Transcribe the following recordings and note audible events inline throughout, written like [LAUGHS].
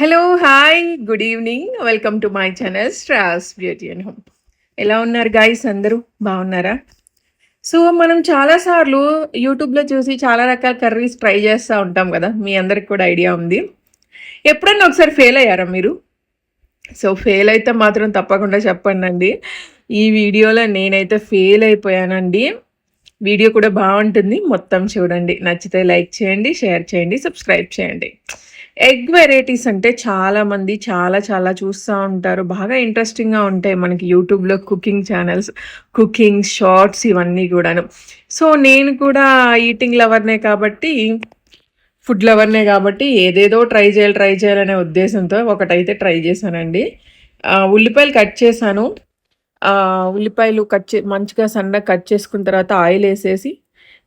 Hello hi good evening welcome to my channel straws beauty and home ఎలా ఉన్నారు guys అందరూ? బాగున్నారా? So మనం చాలాసార్లు యూట్యూబ్లో చూసి చాలా రకాల కర్రీస్ ట్రై చేస్తూ ఉంటాం కదా. మీ అందరికి కూడా ఐడియా ఉంది. ఎప్పుడన్నా ఒకసారి ఫెయిల్ అయ్యారా మీరు? సో ఫెయిల్ అయితే మాత్రం తప్పకుండా చెప్పండి అండి ఈ వీడియోలో నేనైతే ఫెయిల్ అయిపోయానండి. వీడియో కూడా బాగుంటుంది. మొత్తం చూడండి. నచ్చితే లైక్ చేయండి షేర్ చేయండి సబ్స్క్రైబ్ చేయండి. ఎగ్ వెరైటీస్ అంటే చాలామంది చాలా చాలా చూస్తూ ఉంటారు. బాగా ఇంట్రెస్టింగ్గా ఉంటాయి మనకి యూట్యూబ్లో కుకింగ్ ఛానల్స్ కుకింగ్ షార్ట్స్ ఇవన్నీ కూడాను. సో నేను కూడా ఈటింగ్ లవర్నే కాబట్టి ఫుడ్ లవర్నే కాబట్టి ఏదేదో ట్రై చేయాలి ట్రై చేయాలనే ఉద్దేశంతో ఒకటైతే ట్రై చేశానండి. ఉల్లిపాయలు కట్ చేశాను. ఉల్లిపాయలు కట్ చే మంచిగా సన్నగా కట్ చేసుకున్న తర్వాత ఆయిల్ వేసేసి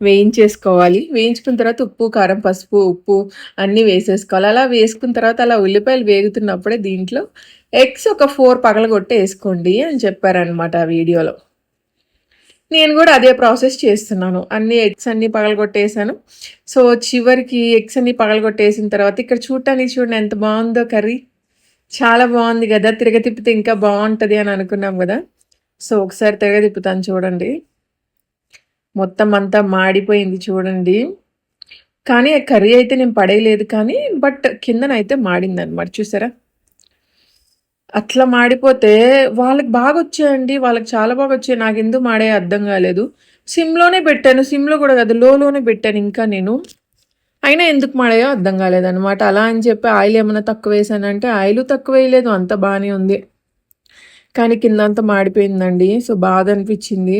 వేయించేసుకోవాలి. వేయించుకున్న తర్వాత ఉప్పు కారం పసుపు ఉప్పు అన్నీ వేసేసుకోవాలి. అలా వేసుకున్న తర్వాత అలా ఉల్లిపాయలు వేగుతున్నప్పుడే దీంట్లో ఎగ్స్ ఒక ఫోర్ పగలగొట్టే వేసుకోండి అని చెప్పారనమాట ఆ వీడియోలో. నేను కూడా అదే ప్రాసెస్ చేస్తున్నాను. అన్ని ఎగ్స్ అన్ని పగలగొట్టేసాను. సో చివరికి ఎగ్స్ అన్ని పగలగొట్టేసిన తర్వాత ఇక్కడ చూడటానికి చూడండి ఎంత బాగుందో కర్రీ. చాలా బాగుంది కదా. తిరగతిప్పితే ఇంకా బాగుంటుంది అని అనుకున్నాం కదా. సో ఒకసారి తిరగతిప్పుతాను చూడండి. మొత్తం అంతా మాడిపోయింది చూడండి. కానీ కర్రీ అయితే నేను పడేయలేదు కానీ బట్ కిందనైతే మాడింది అనమాట చూసారా? అట్లా మాడిపోతే వాళ్ళకి బాగా వచ్చాయండి వాళ్ళకి చాలా బాగా వచ్చాయి. నాకు ఎందుకు మాడే అర్థం కాలేదు. సిమ్లోనే పెట్టాను సిమ్లో కూడా కాదు లోలోనే పెట్టాను ఇంకా నేను. అయినా ఎందుకు మాడాయో అర్థం కాలేదనమాట అలా అని చెప్పి ఆయిల్ ఏమైనా తక్కువ వేసానంటే ఆయిల్ తక్కువ వేయలేదు అంత బాగానే ఉంది. కానీ కింద అంతా మాడిపోయిందండి సో బాధ అనిపించింది.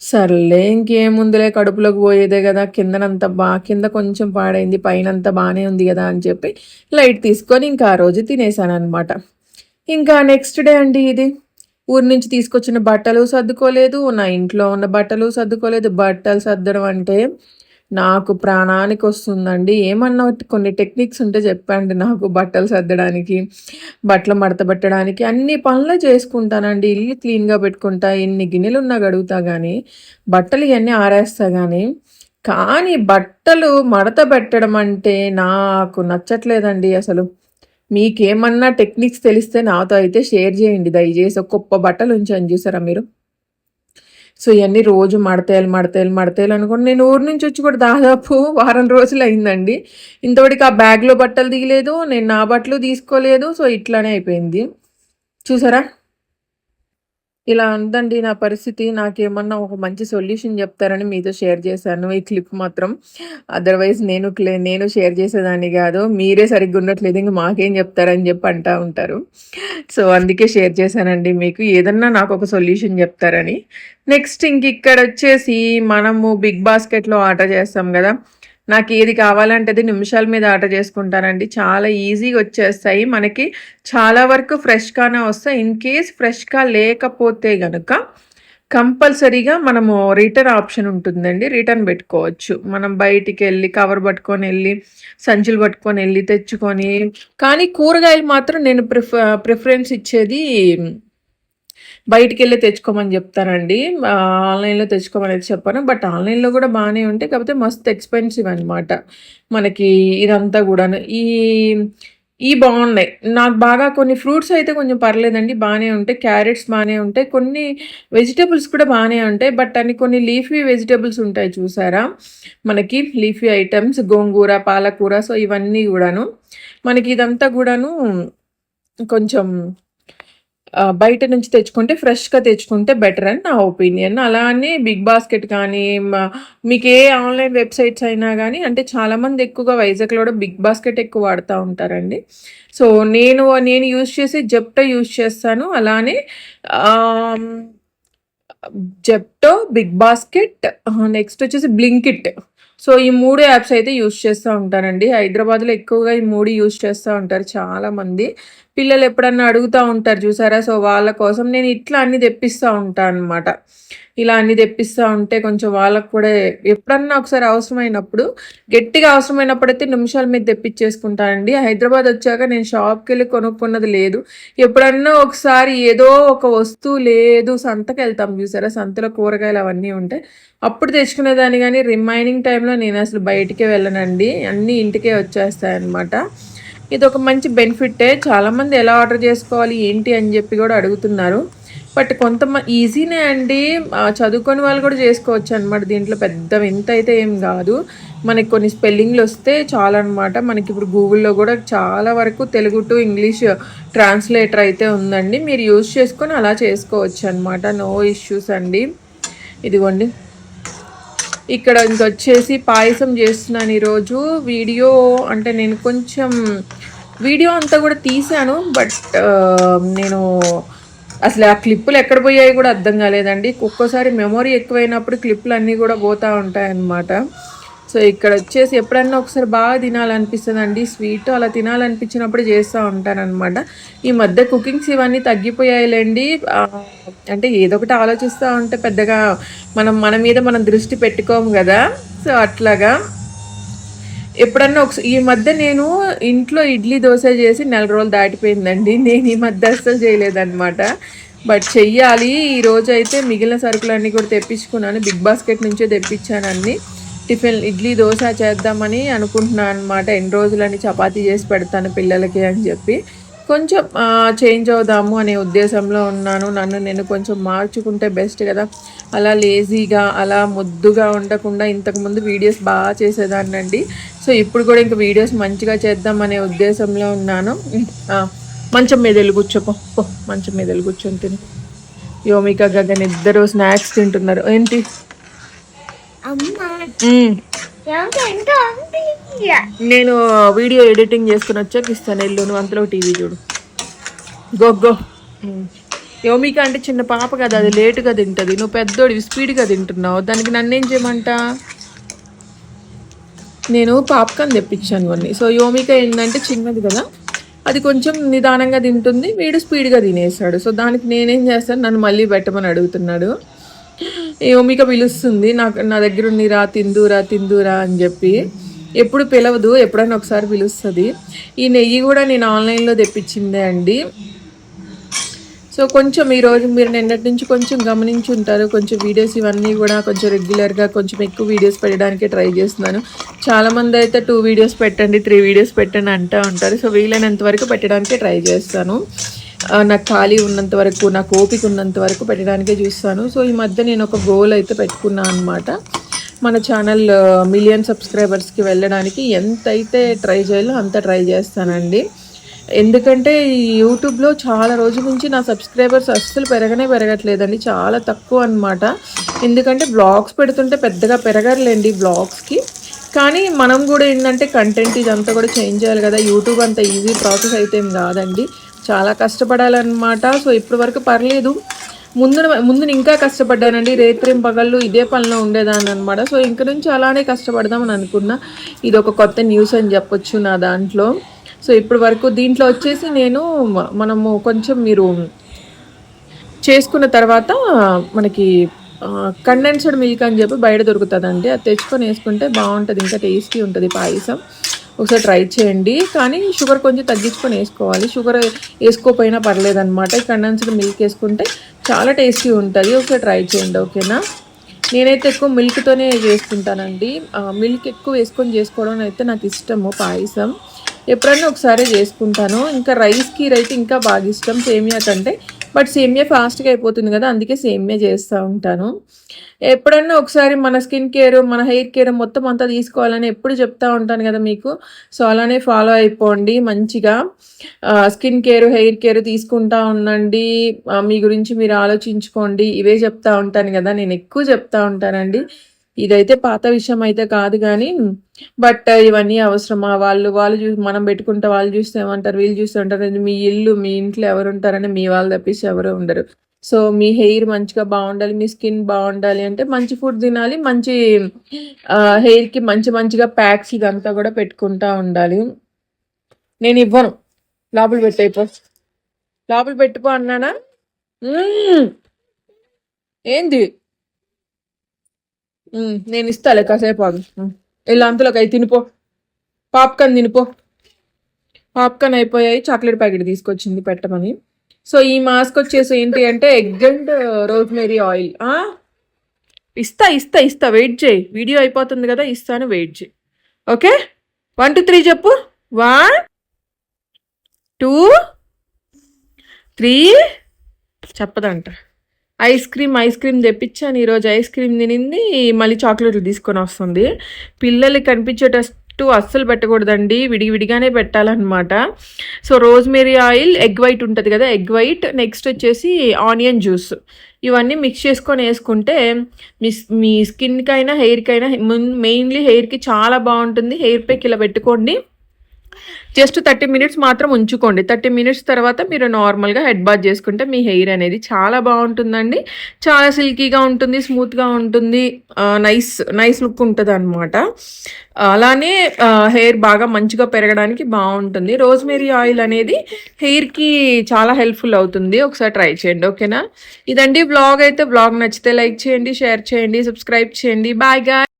సర్లే ఇంకేముందులే కడుపులోకి పోయేదే కదా కిందనంత బా కింద కొంచెం పాడైంది పైన అంతా బాగానే ఉంది కదా అని చెప్పి లైట్ తీసుకొని ఇంకా ఆ రోజు తినేసాను అనమాట ఇంకా నెక్స్ట్ డే అండి ఇది. ఊరి నుంచి తీసుకొచ్చిన బట్టలు సర్దుకోలేదు నా ఇంట్లో ఉన్న బట్టలు సర్దుకోలేదు. బట్టలు సర్దడం అంటే నాకు ప్రాణానికి వస్తుందండి ఏమన్నా కొన్ని టెక్నిక్స్ ఉంటే చెప్పండి నాకు బట్టలు సర్దడానికి బట్టలు మడత పెట్టడానికి. అన్ని పనులు చేసుకుంటానండి. ఇల్లు క్లీన్గా పెట్టుకుంటా ఎన్ని గిన్నెలు ఉన్నా గడుగుతా కానీ బట్టలు ఇవన్నీ ఆరేస్తా కానీ కానీ బట్టలు మడత పెట్టడం అంటే నాకు నచ్చట్లేదండి అసలు. మీకేమన్నా టెక్నిక్స్ తెలిస్తే నాతో అయితే షేర్ చేయండి. దయచేసి ఒక్కొక్క గొప్ప బట్టలు ఉంచని చూసారా మీరు? సో ఇవన్నీ రోజు మడతేయాలి మడతేయాలి మడతేయాలి అనుకోండి నేను ఊరు నుంచి వచ్చి కూడా దాదాపు [LAUGHS] వారం రోజులు అయిందండి. ఇంతవరకు ఆ బ్యాగ్లో బట్టలు దిగలేదు నేను నా బట్టలు తీసుకోలేదు సో ఇట్లానే అయిపోయింది. చూసారా? ఇలా ఉందండి నా పరిస్థితి. నాకేమన్నా ఒక మంచి సొల్యూషన్ చెప్తారని మీతో షేర్ చేశాను. ఈ క్లిప్ మాత్రం అదర్వైజ్ నేను నేను షేర్ చేసేదాన్ని కాదు. మీరే సరిగ్గా ఉండట్లేదు. ఇంక మాకేం చెప్తారని చెప్పి అంటూ ఉంటారు. సో అందుకే షేర్ చేశానండి మీకు. ఏదన్నా నాకు ఒక సొల్యూషన్ చెప్తారని. నెక్స్ట్ ఇంక ఇక్కడ వచ్చేసి మనము బిగ్ బాస్కెట్లో ఆర్డర్ చేస్తాం కదా. నాకు ఏది కావాలంటే అది నిమిషాల మీద ఆర్డర్ చేసుకుంటానండి. చాలా ఈజీగా వచ్చేస్తాయి. మనకి చాలా వరకు ఫ్రెష్గానే వస్తాయి. ఇన్ కేస్ ఫ్రెష్గా లేకపోతే కనుక కంపల్సరీగా మనము రిటర్న్ ఆప్షన్ ఉంటుందండి. రిటర్న్ పెట్టుకోవచ్చు. మనం బయటికి వెళ్ళి కవర్ పట్టుకొని వెళ్ళి సంచులు పట్టుకొని వెళ్ళి తెచ్చుకొని కానీ కూరగాయలు మాత్రం నేను ప్రిఫ ప్రిఫరెన్స్ ఇచ్చేది బయటికి వెళ్ళి తెచ్చుకోమని చెప్తానండి ఆన్లైన్లో తెచ్చుకోమని చెప్పాను. బట్ ఆన్లైన్లో కూడా బాగానే ఉంటాయి కాకపోతే మస్తు ఎక్స్పెన్సివ్ అనమాట మనకి ఇదంతా కూడాను. ఈ ఈ బాగున్నాయి. నాకు బాగా కొన్ని ఫ్రూట్స్ అయితే కొంచెం పర్లేదండి. బాగానే ఉంటాయి. క్యారెట్స్ బాగానే ఉంటాయి. కొన్ని వెజిటేబుల్స్ కూడా బాగానే ఉంటాయి. బట్ అన్ని కొన్ని లీఫీ వెజిటేబుల్స్ ఉంటాయి చూసారా? మనకి లీఫీ ఐటమ్స్ గోంగూర పాలకూర సో ఇవన్నీ కూడాను. మనకి ఇదంతా కూడాను కొంచెం బయట నుంచి తెచ్చుకుంటే ఫ్రెష్‌గా తెచ్చుకుంటే బెటర్ అని నా ఒపీనియన్. అలానే బిగ్ బాస్కెట్ కానీ మీకు ఏ ఆన్‌లైన్ వెబ్‌సైట్స్ అయినా కానీ అంటే చాలామంది ఎక్కువగా వైజాగ్‌లో కూడా బిగ్ బాస్కెట్ ఎక్కువ వాడుతూ ఉంటారండి. సో నేను నేను యూజ్ చేసి జెప్టో యూజ్ చేస్తాను. అలానే జెప్టో, బిగ్ బాస్కెట్ నెక్స్ట్ వచ్చేసి బ్లింకిట్. సో ఈ మూడు యాప్స్ అయితే యూస్ చేస్తూ ఉంటారండి హైదరాబాద్‌లో ఎక్కువగా ఈ మూడు యూస్ చేస్తూ ఉంటారు చాలామంది. పిల్లలు ఎప్పుడన్నా అడుగుతూ ఉంటారు చూసారా? సో వాళ్ళ కోసం నేను ఇట్లా అన్ని తెప్పిస్తూ ఉంటాను అనమాట ఇలా అన్ని తెప్పిస్తూ ఉంటే కొంచెం వాళ్ళకు కూడా ఎప్పుడన్నా ఒకసారి అవసరమైనప్పుడు గట్టిగా అవసరమైనప్పుడు అయితే నిమిషాల మీద తెప్పించేసుకుంటానండి హైదరాబాద్ వచ్చాక నేను షాప్కి వెళ్ళి కొనుక్కున్నది లేదు. ఎప్పుడన్నా ఒకసారి ఏదో ఒక వస్తువు లేదు సంతకి వెళ్తాం చూసారా? సంతలో కూరగాయలు అవన్నీ ఉంటాయి అప్పుడు తెచ్చుకునేదాన్ని. కానీ రిమైనింగ్ టైంలో నేను అసలు బయటికే వెళ్ళనండి. అన్నీ ఇంటికే వచ్చేస్తాయి అనమాట ఇది ఒక మంచి బెనిఫిటే. చాలామంది ఎలా ఆర్డర్ చేసుకోవాలి ఏంటి అని చెప్పి కూడా అడుగుతున్నారు. బట్ కొంతమంది ఈజీనే అండి. చదువుకొని వాళ్ళు కూడా చేసుకోవచ్చు అనమాట దీంట్లో పెద్ద వింత అయితే ఏం కాదు. మనకి కొన్ని స్పెల్లింగ్లు వస్తే చాలా అనమాట మనకి ఇప్పుడు గూగుల్లో కూడా చాలా వరకు తెలుగు టు ఇంగ్లీష్ ట్రాన్స్లేటర్ అయితే ఉందండి. మీరు యూజ్ చేసుకొని అలా చేసుకోవచ్చు అనమాట నో ఇష్యూస్ అండి. ఇదిగోండి. ఇక్కడ ఇంకొచ్చేసి పాయసం చేస్తున్నాను ఈరోజు. వీడియో అంటే నేను కొంచెం వీడియో అంతా కూడా తీసాను బట్ నేను అసలు ఆ క్లిప్పులు ఎక్కడ పోయాయి కూడా అర్థం కాలేదండి. ఒక్కోసారి మెమొరీ ఎక్కువైనప్పుడు క్లిప్పులు అన్నీ కూడా పోతూ ఉంటాయన్నమాట. సో ఇక్కడ వచ్చేసి ఎప్పుడన్నా ఒకసారి బాగా తినాలనిపిస్తుంది అండి స్వీట్ అలా తినాలనిపించినప్పుడు చేస్తూ ఉంటానన్నమాట. ఈ మధ్య కుకింగ్స్ ఇవన్నీ తగ్గిపోయాయిలేండి. అంటే ఏదో ఒకటి ఆలోచిస్తూ ఉంటే పెద్దగా మనం మన మీద మనం దృష్టి పెట్టుకోము కదా. సో అట్లాగా ఎప్పుడన్నా ఒకసారి ఈ మధ్య నేను ఇంట్లో ఇడ్లీ దోశ చేసి నెల రోజులు దాటిపోయిందండి. నేను ఈ మధ్య అస్సలు చేయలేదన్నమాట. బట్ చెయ్యాలి. ఈరోజు అయితే మిగిలిన సరుకులన్నీ కూడా తెప్పించుకున్నాను. బిగ్ బాస్కెట్ నుంచే తెప్పించాను అన్నీ. టిఫిన్ ఇడ్లీ దోశ చేద్దామని అనుకుంటున్నాను అనమాట ఎన్ని రోజులని చపాతీ చేసి పెడతాను పిల్లలకి అని చెప్పి. కొంచెం చేంజ్ అవుదాము అనే ఉద్దేశంలో ఉన్నాను. నన్ను నేను కొంచెం మార్చుకుంటే బెస్ట్ కదా. అలా లేజీగా అలా ముద్దుగా ఉండకుండా ఇంతకుముందు వీడియోస్ బాగా చేసేదాన్ని అండి సో ఇప్పుడు కూడా ఇంక వీడియోస్ మంచిగా చేద్దాం అనే ఉద్దేశంలో ఉన్నాను. మంచం మీద వెళ్ళి కూర్చోపో మంచం మీద వెళ్ళి కూర్చొని తిని. యోమిక గగన్ ఇద్దరు స్నాక్స్ తింటున్నారు. ఏంటి అమ్మ మ్మ్. ఎవరికి ఎంత ఉంది నేను వీడియో ఎడిటింగ్ చేసుకుని వచ్చాక ఇస్తాను ఎల్లు నువ్వు అంతలో టీవీ చూడు. Go go. ఉమ్. యోమిక అంటే చిన్న పాప కదా అది లేటుగా తింటుంది. నువ్వు పెద్దోడివి స్పీడ్గా తింటున్నావు. దానికి నన్నేం చేయమంటా? నేను పాప్కార్న్ తెప్పించాను కొన్ని సో యోమిక ఏంటంటే చిన్నది కదా అది కొంచెం నిదానంగా తింటుంది వీడు స్పీడ్గా తినేసాడు సో దానికి నేనేం చేస్తాను నన్ను మళ్ళీ పెట్టమని అడుగుతున్నాడు. యోమిక పిలుస్తుంది నాకు నా దగ్గర ఉన్నిరా తిందురా తిందురా అని చెప్పి. ఎప్పుడు పిలవదు ఎప్పుడైనా ఒకసారి పిలుస్తుంది. ఈ నెయ్యి కూడా నేను ఆన్లైన్లో తెప్పించిందే అండి. సో కొంచెం ఈరోజు మీరు నిన్నటి నుంచి కొంచెం గమనించి ఉంటారు కొంచెం వీడియోస్ ఇవన్నీ కూడా కొంచెం రెగ్యులర్గా కొంచెం ఎక్కువ వీడియోస్ పెట్టడానికి ట్రై చేస్తున్నాను. చాలామంది అయితే టూ వీడియోస్ పెట్టండి త్రీ వీడియోస్ పెట్టండి అంటూ ఉంటారు. సో వీలైనంత వరకు పెట్టడానికి ట్రై చేస్తాను. నాకు ఖాళీ ఉన్నంత వరకు నాకు ఓపిక ఉన్నంత వరకు పెట్టడానికే చూస్తాను. సో ఈ మధ్య నేను ఒక గోల్ అయితే పెట్టుకున్నాను అనమాట మన ఛానల్ మిలియన్ సబ్స్క్రైబర్స్కి వెళ్ళడానికి ఎంత అయితే ట్రై చేయాలో అంత ట్రై చేస్తానండి. ఎందుకంటే యూట్యూబ్లో చాలా రోజుల నుంచి నా సబ్స్క్రైబర్స్ అస్సలు పెరగనే పెరగట్లేదండి. చాలా తక్కువ అనమాట ఎందుకంటే బ్లాగ్స్ పెడుతుంటే పెద్దగా పెరగర్లేండి బ్లాగ్స్కి కానీ మనం కూడా ఏంటంటే కంటెంట్ ఇదంతా కూడా చేంజ్ చేయాలి కదా. యూట్యూబ్ అంత ఈజీ ప్రాసెస్ అయితే ఏం కాదండి. చాలా కష్టపడాలన్నమాట. సో ఇప్పటి వరకు పర్లేదు. ముందు ముందు ఇంకా కష్టపడ్డానండి. రేత్రిం పగళ్ళు ఇదే పనిలో ఉండేదాన్ని అనమాట సో ఇంక నుంచి అలానే కష్టపడదామని అనుకున్నా. ఇది ఒక కొత్త న్యూస్ అని చెప్పొచ్చు నా దాంట్లో. సో ఇప్పటి వరకు దీంట్లో వచ్చేసి నేను మనము కొంచెం మీరు చేసుకున్న తర్వాత మనకి కండెన్స్డ్ మిల్క్ అని చెప్పి బయట దొరుకుతుందండి. అది తెచ్చుకొని వేసుకుంటే బాగుంటుంది. ఇంకా టేస్టీ ఉంటుంది పాయసం. ఒకసారి ట్రై చేయండి. కానీ షుగర్ కొంచెం తగ్గించుకొని వేసుకోవాలి. షుగర్ వేసుకోకపోయినా పర్లేదనమాట ఈ కండెన్స్డ్ మిల్క్ వేసుకుంటే చాలా టేస్టీ ఉంటుంది. ఒకసారి ట్రై చేయండి ఓకేనా? నేనైతే ఎక్కువ మిల్క్తోనే చేసుకుంటానండి. మిల్క్ ఎక్కువ వేసుకొని చేసుకోవడం అయితే నాకు ఇష్టము పాయసం. ఎప్పుడన్నా ఒకసారి చేసుకుంటాను. ఇంకా రైస్కి అయితే ఇంకా బాగా ఇష్టం. సేమియా కంటే బట్ సేమియా ఫాస్ట్గా అయిపోతుంది కదా అందుకే సేమియా చేస్తూ ఉంటాను. ఎప్పుడన్నా ఒకసారి మన స్కిన్ కేర్ మన హెయిర్ కేర్ మొత్తం అంతా తీసుకోవాలని ఎప్పుడు చెప్తా ఉంటాను కదా మీకు. సో అలానే ఫాలో అయిపోండి మంచిగా. స్కిన్ కేర్ హెయిర్ కేర్ తీసుకుంటా ఉండండి. మీ గురించి మీరు ఆలోచించుకోండి. ఇవే చెప్తా ఉంటాను కదా నేను ఎక్కువ చెప్తా ఉంటానండి. ఇదైతే పాత విషయం అయితే కాదు కానీ బట్ ఇవన్నీ అవసరమా? వాళ్ళు వాళ్ళు చూ మనం పెట్టుకుంటే వాళ్ళు చూస్తే ఏమంటారు వీళ్ళు చూస్తే ఉంటారు మీ ఇల్లు మీ ఇంట్లో ఎవరు ఉంటారని మీ వాళ్ళు తప్పించి ఎవరు ఉండరు. సో మీ హెయిర్ మంచిగా బాగుండాలి మీ స్కిన్ బాగుండాలి అంటే మంచి ఫుడ్ తినాలి మంచి హెయిర్కి మంచి మంచిగా ప్యాక్స్ ఇదంతా కూడా పెట్టుకుంటా ఉండాలి. నేను ఇవ్వను. లోపల పెట్టేపో లోపల పెట్టుకో అన్నానా? ఏంది? నేను ఇస్తాలే కాసేపు ఆగు. వెళ్ళి ఇలా అంతలోకి అయి తినిపో. పాప్కార్న్ తినిపో. పాప్కార్న్ అయిపోయాయి చాక్లెట్ ప్యాకెట్ తీసుకొచ్చింది పెట్టమని. సో ఈ మాస్క్ వచ్చేసి ఏంటి అంటే ఎగ్ అండ్ రోజ్మెరీ ఆయిల్. ఇస్తా ఇస్తా ఇస్తా వెయిట్ చేయి. వీడియో అయిపోతుంది కదా ఇస్తాను వెయిట్ చేయి. ఓకే? వన్ టూ త్రీ చెప్పు. వన్ టూ త్రీ చెప్పదంట. ఐస్ క్రీమ్ ఐస్ క్రీమ్ తెప్పించాను. ఈరోజు ఐస్ క్రీమ్ తినింది మళ్ళీ చాక్లెట్లు తీసుకొని వస్తుంది. పిల్లలకి కనిపించేటట్టు అస్సలు పెట్టకూడదండి విడివిడిగానే పెట్టాలన్నమాట. So rosemary oil egg white ఉంటుంది కదా ఎగ్ వైట్. నెక్స్ట్ వచ్చేసి ఆనియన్ జ్యూస్. ఇవన్నీ మిక్స్ చేసుకొని వేసుకుంటే మీ మీ స్కిన్కి అయినా హెయిర్కి అయినా మెయిన్లీ హెయిర్కి చాలా బాగుంటుంది. హెయిర్ ప్యాక్ ఇలా పెట్టుకోండి. జస్ట్ థర్టీ మినిట్స్ మాత్రం ఉంచుకోండి. థర్టీ మినిట్స్ తర్వాత మీరు నార్మల్గా హెడ్ బాత్ చేసుకుంటే మీ హెయిర్ అనేది చాలా బాగుంటుందండి. చాలా సిల్కీగా ఉంటుంది స్మూత్గా ఉంటుంది నైస్ నైస్ లుక్ ఉంటుంది అనమాట అలానే హెయిర్ బాగా మంచిగా పెరగడానికి బాగుంటుంది. రోజ్మెరీ ఆయిల్ అనేది హెయిర్కి చాలా హెల్ప్ఫుల్ అవుతుంది. ఒకసారి ట్రై చేయండి ఓకేనా? ఇదండి బ్లాగ్ అయితే. బ్లాగ్ నచ్చితే లైక్ చేయండి షేర్ చేయండి సబ్స్క్రైబ్ చేయండి. బాయ్గా